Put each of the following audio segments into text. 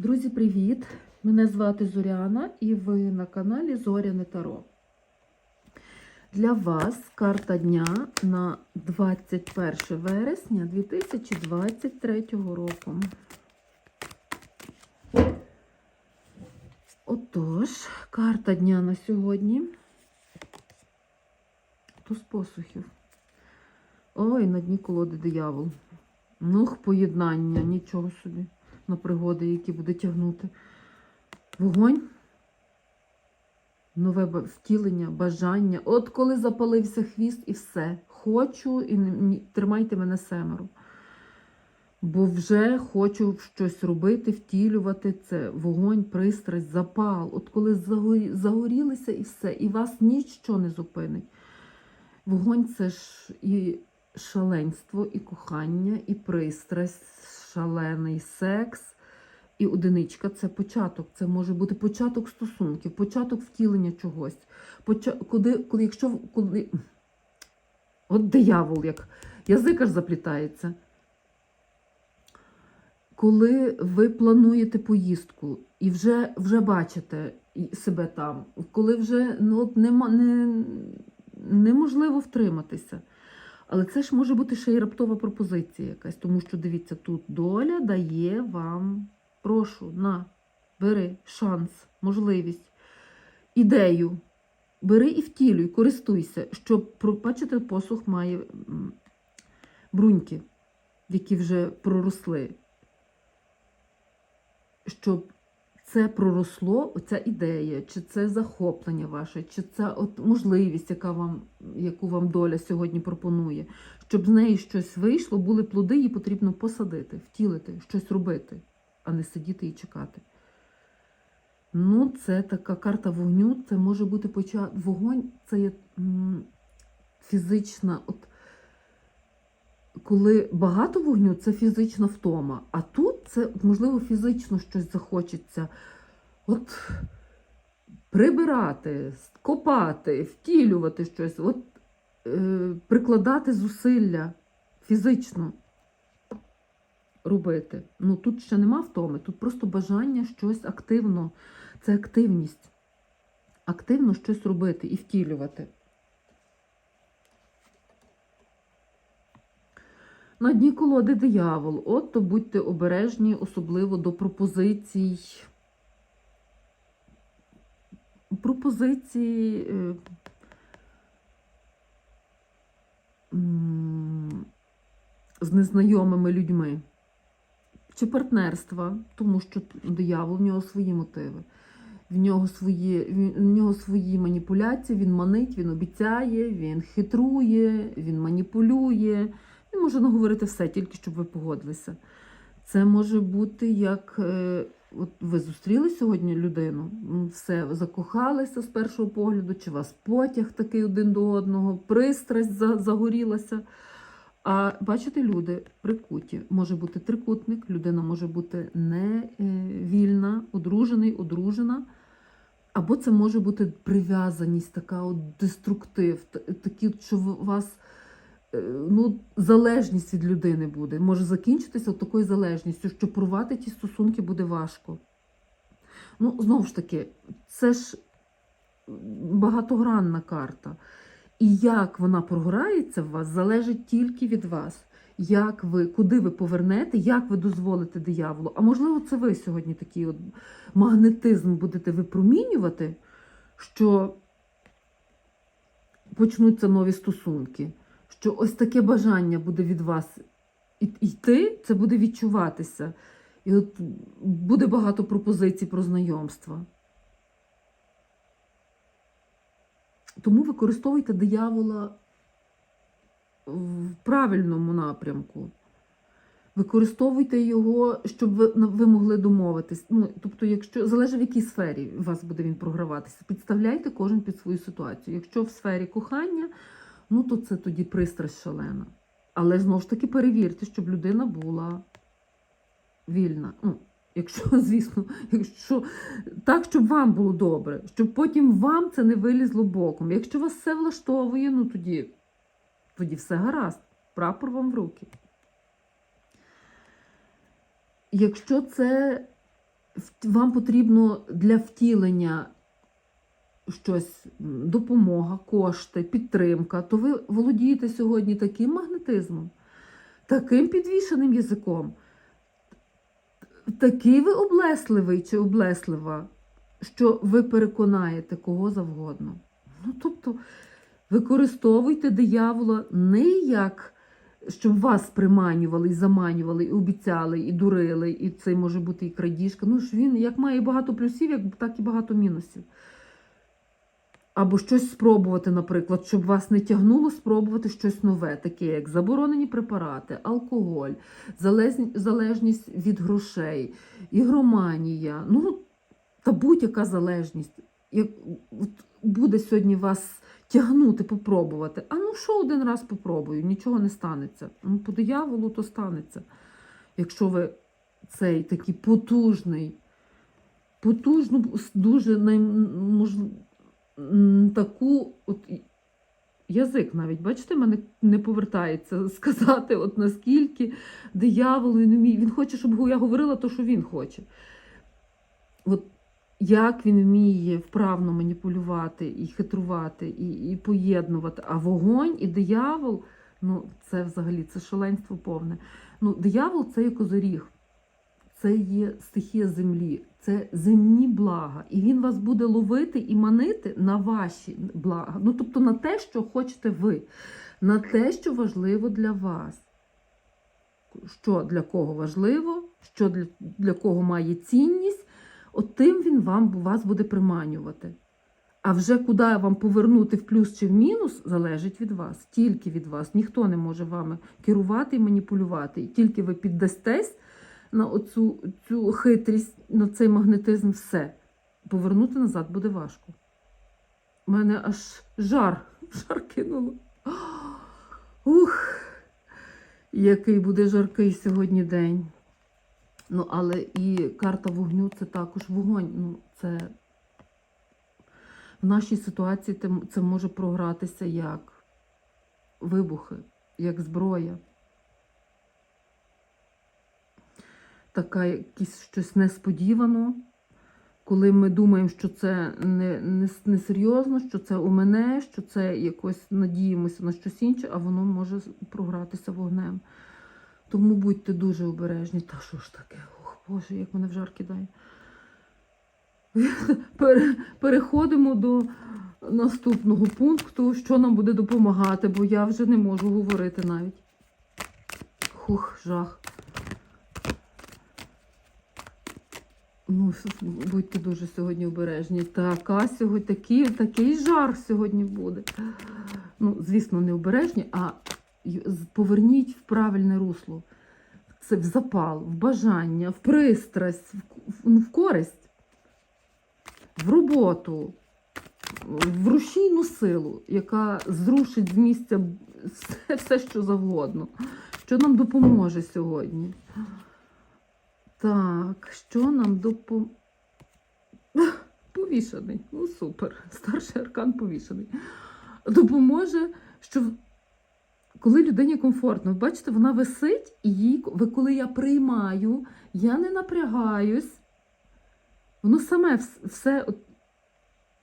Друзі, привіт! Мене звати Зоряна і ви на каналі Зоряне Таро. Для вас карта дня на 21 вересня 2023 року. Отож, карта дня на сьогодні. Туз посухів. Ой, на дні колоди диявол. Нух поєднання, нічого собі на пригоди, які буде тягнути. Вогонь, нове втілення, бажання. От коли запалився хвіст і все. Хочу і тримайте мене семеро. Бо вже хочу щось робити, втілювати це. Вогонь, пристрасть, запал. От коли загорілися і все, і вас нічого не зупинить. Вогонь це ж і шаленство, і кохання, і пристрасть, шалений секс. І одиничка це початок. Це може бути початок стосунків, початок втілення чогось. Поча... Куди, коли, якщо коли... От диявол, як язик аж заплітається. Коли ви плануєте поїздку і вже, вже бачите себе там, коли вже ну, от нема, не, неможливо втриматися. Але це ж може бути ще й раптова пропозиція якась, тому що дивіться, тут доля дає вам, прошу, на, бери шанс, можливість, ідею. Бери і втілюй, користуйся, щоб, бачите, посух має бруньки, які вже проросли. Щоб це проросло, оця ідея, чи це захоплення ваше, чи це от можливість, яка вам, яку вам доля сьогодні пропонує, щоб з неї щось вийшло, були плоди, її потрібно посадити, втілити, щось робити, а не сидіти і чекати. Ну, це така карта вогню, це може бути почат... вогонь, це є фізична. От, коли багато вогню, це фізична втома. А тут це, можливо, фізично щось захочеться. От прибирати, копати, втілювати щось, от, е, прикладати зусилля фізично робити. Ну тут ще нема втоми, тут просто бажання щось активно. Це активність. Активно щось робити і втілювати. На дні колоди диявол. От то будьте обережні, особливо до пропозицій. Пропозиції е, з незнайомими людьми. Чи партнерства, тому що диявол в нього свої мотиви. В нього свої, в нього свої маніпуляції, він манить, він обіцяє, він хитрує, він маніпулює. Він може наговорити все, тільки щоб ви погодилися. Це може бути як е, от ви зустріли сьогодні людину, все закохалися з першого погляду, чи вас потяг такий один до одного, пристрасть за- загорілася. А бачите, люди прикуті. Може бути трикутник, людина може бути не е, одружений, одружена. Або це може бути прив'язаність, така от деструктив, такі, що вас ну, залежність від людини буде. Може закінчитися такою залежністю, що порвати ті стосунки буде важко. Ну, знову ж таки, це ж багатогранна карта. І як вона програється в вас, залежить тільки від вас. Як ви, куди ви повернете, як ви дозволите дияволу. А можливо, це ви сьогодні такий от магнетизм будете випромінювати, що почнуться нові стосунки. Що ось таке бажання буде від вас йти, це буде відчуватися. І от буде багато пропозицій про знайомства. Тому використовуйте диявола в правильному напрямку. Використовуйте його, щоб ви, ви могли домовитись. Ну, тобто, якщо залежить в якій сфері у вас буде він програватися, підставляйте кожен під свою ситуацію. Якщо в сфері кохання, ну то це тоді пристрасть шалена. Але знову ж таки перевірте, щоб людина була вільна. Ну, якщо, звісно, якщо так, щоб вам було добре, щоб потім вам це не вилізло боком. Якщо вас все влаштовує, ну тоді, тоді все гаразд. Прапор вам в руки. Якщо це вам потрібно для втілення щось, допомога, кошти, підтримка, то ви володієте сьогодні таким магнетизмом, таким підвішеним язиком, такий ви облесливий чи облеслива, що ви переконаєте кого завгодно. Ну, тобто, використовуйте диявола не як щоб вас приманювали і заманювали, і обіцяли, і дурили, і це може бути і крадіжка. Ну ж він як має багато плюсів, як так і багато мінусів. Або щось спробувати, наприклад, щоб вас не тягнуло спробувати щось нове, таке як заборонені препарати, алкоголь, залежність від грошей, ігроманія, ну та будь-яка залежність. Як буде сьогодні вас тягнути, попробувати. А ну що один раз попробую, нічого не станеться. Ну, по дияволу то станеться. Якщо ви цей такий потужний, потужну, дуже наймож... таку от язик навіть, бачите, мене не повертається сказати, от наскільки диявол він вміє. Він хоче, щоб я говорила те, що він хоче. От як він вміє вправно маніпулювати і хитрувати, і, і поєднувати. А вогонь і диявол ну це взагалі це шаленство повне. Ну, диявол це є козоріг, це є стихія землі, це земні блага. І він вас буде ловити і манити на ваші блага. Ну, тобто на те, що хочете ви, на те, що важливо для вас. Що для кого важливо, що для, для кого має цінність, от тим він вам вас буде приманювати. А вже куди вам повернути в плюс чи в мінус, залежить від вас, тільки від вас. Ніхто не може вами керувати і маніпулювати. І тільки ви піддастесь на оцю цю хитрість, на цей магнетизм, все. Повернути назад буде важко. У мене аж жар, жар кинуло. Ух, який буде жаркий сьогодні день. Ну, але і карта вогню це також вогонь. Ну, це в нашій ситуації це може програтися як вибухи, як зброя. Така якісь щось несподівано, коли ми думаємо, що це не, не, не серйозно, що це у мене, що це якось надіємося на щось інше, а воно може програтися вогнем. Тому будьте дуже обережні. Та що ж таке? Ох, Боже, як мене в жар кидає. Переходимо до наступного пункту, що нам буде допомагати, бо я вже не можу говорити навіть. Хух, жах. Ну, будьте дуже сьогодні обережні. Така сьогодні, такий, такий жар сьогодні буде. Ну, звісно, не обережні, а поверніть в правильне русло. Це в запал, в бажання, в пристрасть, в, в, ну, в користь, в роботу, в рушійну силу, яка зрушить з місця все, все що завгодно. Що нам допоможе сьогодні? Так, що нам допоможе? Повішаний. Ну, супер. Старший аркан повішаний. Допоможе, що коли людині комфортно, бачите, вона висить, і їй, коли я приймаю, я не напрягаюсь, воно саме все.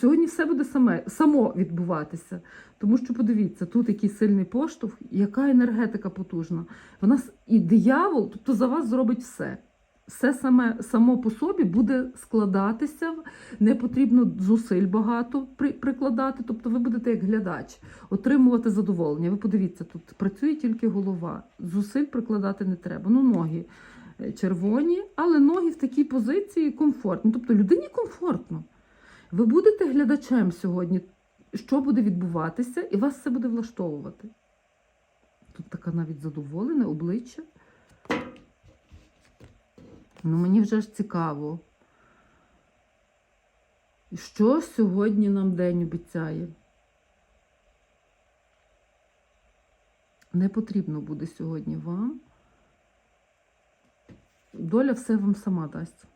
Сьогодні все буде саме, само відбуватися. Тому що подивіться, тут який сильний поштовх, яка енергетика потужна. Вона і диявол, тобто за вас зробить все. Все саме само по собі буде складатися, не потрібно зусиль багато при, прикладати. Тобто ви будете як глядач, отримувати задоволення. Ви подивіться, тут працює тільки голова. Зусиль прикладати не треба. Ну, ноги е, червоні, але ноги в такій позиції комфортні. Тобто людині комфортно. Ви будете глядачем сьогодні, що буде відбуватися, і вас все буде влаштовувати. Тут така навіть задоволене обличчя. Ну, мені вже ж цікаво. Що сьогодні нам день обіцяє? Не потрібно буде сьогодні вам. Доля все вам сама дасть.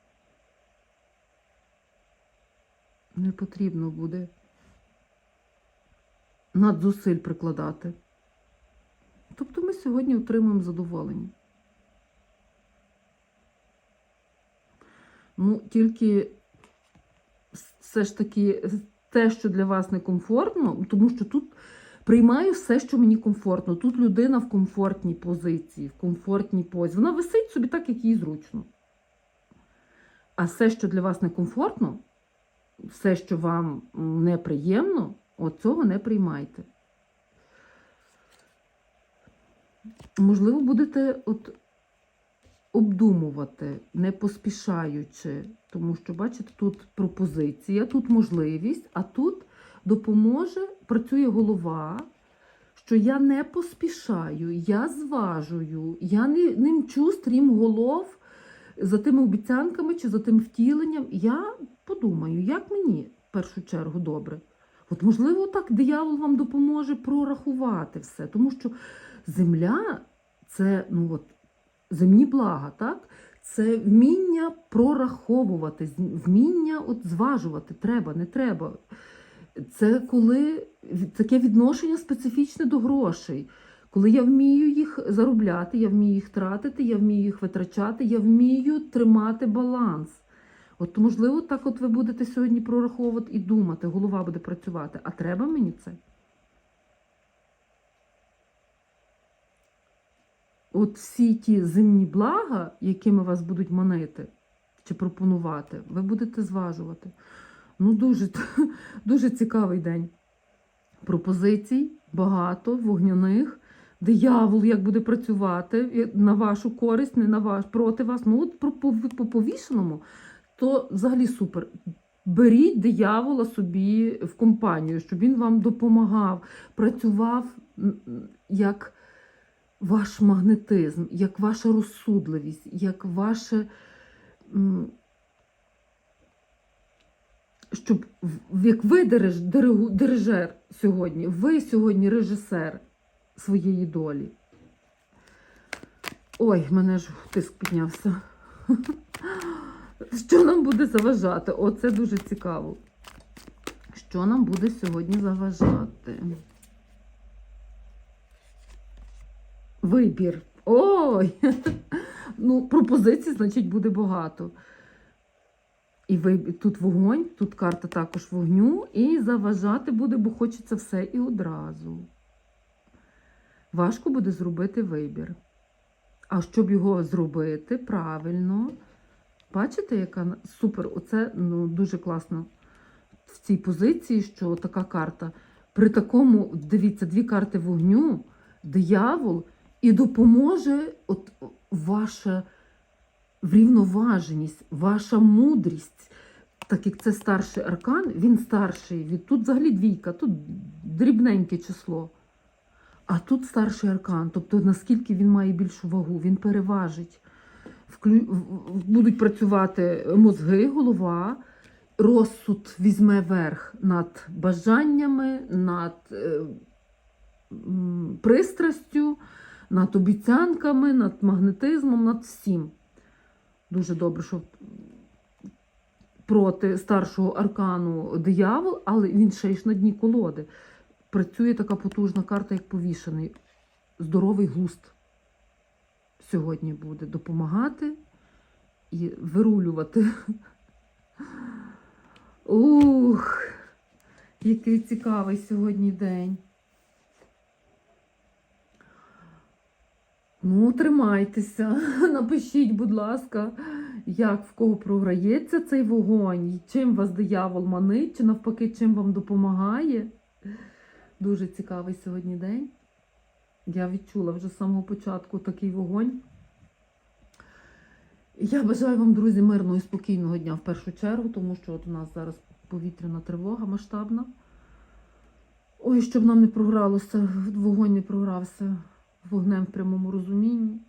Не потрібно буде надзусиль прикладати. Тобто ми сьогодні отримуємо задоволення. Ну, тільки все ж таки те, що для вас некомфортно, тому що тут приймаю все, що мені комфортно. Тут людина в комфортній позиції, в комфортній позі. Вона висить собі так, як їй зручно. А все, що для вас некомфортно, все, що вам неприємно, от цього не приймайте. Можливо, будете от обдумувати, не поспішаючи, тому що, бачите, тут пропозиція, тут можливість, а тут допоможе, працює голова, що я не поспішаю, я зважую, я не, не мчу стрім голов за тими обіцянками чи за тим втіленням. Я подумаю, як мені в першу чергу добре. От, можливо, так диявол вам допоможе прорахувати все, тому що земля це ну от, земні блага, так? Це вміння прораховувати, вміння от зважувати, треба, не треба. Це коли таке відношення специфічне до грошей. Коли я вмію їх заробляти, я вмію їх тратити, я вмію їх витрачати, я вмію тримати баланс. От, можливо, так от ви будете сьогодні прораховувати і думати, голова буде працювати. А треба мені це? От всі ті земні блага, якими вас будуть манити чи пропонувати, ви будете зважувати. Ну, дуже, дуже цікавий день. Пропозицій багато, вогняних. Диявол як буде працювати на вашу користь, не на ваш, проти вас. Ну, от по, по повішеному, то взагалі супер. Беріть диявола собі в компанію, щоб він вам допомагав, працював як ваш магнетизм, як ваша розсудливість, як ваше. Щоб як ви дириж, дирижер сьогодні, ви сьогодні режисер своєї долі. Ой, мене ж тиск піднявся. Що нам буде заважати? Оце дуже цікаво. Що нам буде сьогодні заважати? Вибір. Ой! Ну, пропозицій, значить, буде багато. І тут вогонь, тут карта також вогню, і заважати буде, бо хочеться все і одразу. Важко буде зробити вибір. А щоб його зробити правильно, бачите, яка супер, оце ну, дуже класно в цій позиції, що така карта. При такому, дивіться, дві карти вогню, диявол, і допоможе от ваша врівноваженість, ваша мудрість. Так як це старший аркан, він старший. Від, тут взагалі двійка, тут дрібненьке число. А тут старший аркан, тобто наскільки він має більшу вагу, він переважить. Будуть працювати мозги, голова, розсуд візьме верх над бажаннями, над е, пристрастю, над обіцянками, над магнетизмом, над всім. Дуже добре, що проти старшого аркану диявол, але він ще й на дні колоди. Працює така потужна карта, як повішений. Здоровий глуст сьогодні буде допомагати і вирулювати. Ух, який цікавий сьогодні день. Ну, тримайтеся, напишіть, будь ласка, як в кого програється цей вогонь, чим вас диявол манить, чи навпаки, чим вам допомагає. Дуже цікавий сьогодні день. Я відчула вже з самого початку такий вогонь. Я бажаю вам, друзі, мирного і спокійного дня в першу чергу, тому що от у нас зараз повітряна тривога масштабна. Ой, щоб нам не програлося, вогонь не програвся вогнем в прямому розумінні.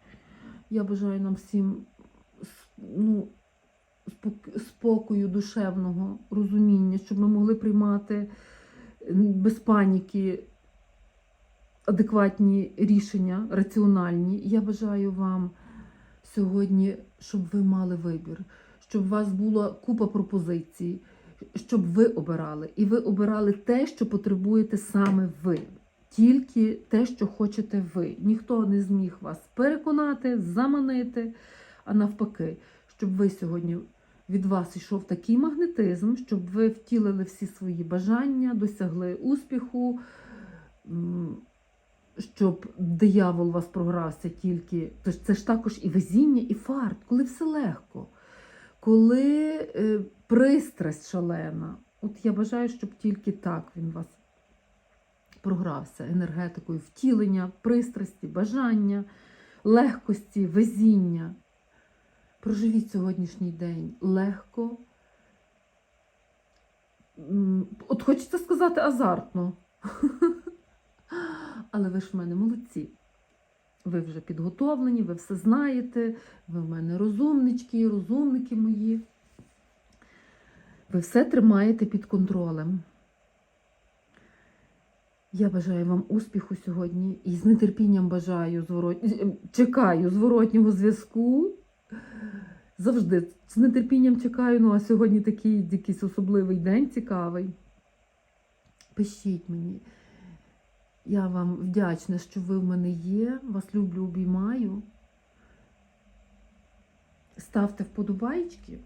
Я бажаю нам всім ну, спокою душевного розуміння, щоб ми могли приймати без паніки адекватні рішення, раціональні. Я бажаю вам сьогодні, щоб ви мали вибір, щоб у вас була купа пропозицій, щоб ви обирали. І ви обирали те, що потребуєте саме ви. Тільки те, що хочете ви. Ніхто не зміг вас переконати, заманити, а навпаки, щоб ви сьогодні від вас йшов такий магнетизм, щоб ви втілили всі свої бажання, досягли успіху, щоб диявол вас програвся тільки. Тож це ж також і везіння, і фарт, коли все легко, коли е, пристрасть шалена. От я бажаю, щоб тільки так він вас програвся енергетикою втілення, пристрасті, бажання, легкості, везіння. Проживіть сьогоднішній день легко. От хочеться сказати азартно. Але ви ж в мене молодці. Ви вже підготовлені, ви все знаєте, ви в мене розумнички, розумники мої. Ви все тримаєте під контролем. Я бажаю вам успіху сьогодні і з нетерпінням бажаю зворот... чекаю зворотнього зв'язку. Завжди з нетерпінням чекаю. Ну, а сьогодні такий якийсь особливий день цікавий. Пишіть мені. Я вам вдячна, що ви в мене є. Вас люблю, обіймаю. Ставте вподобайки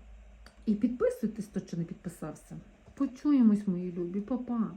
і підписуйтесь, хто ще не підписався. Почуємось, мої любі, Па-па.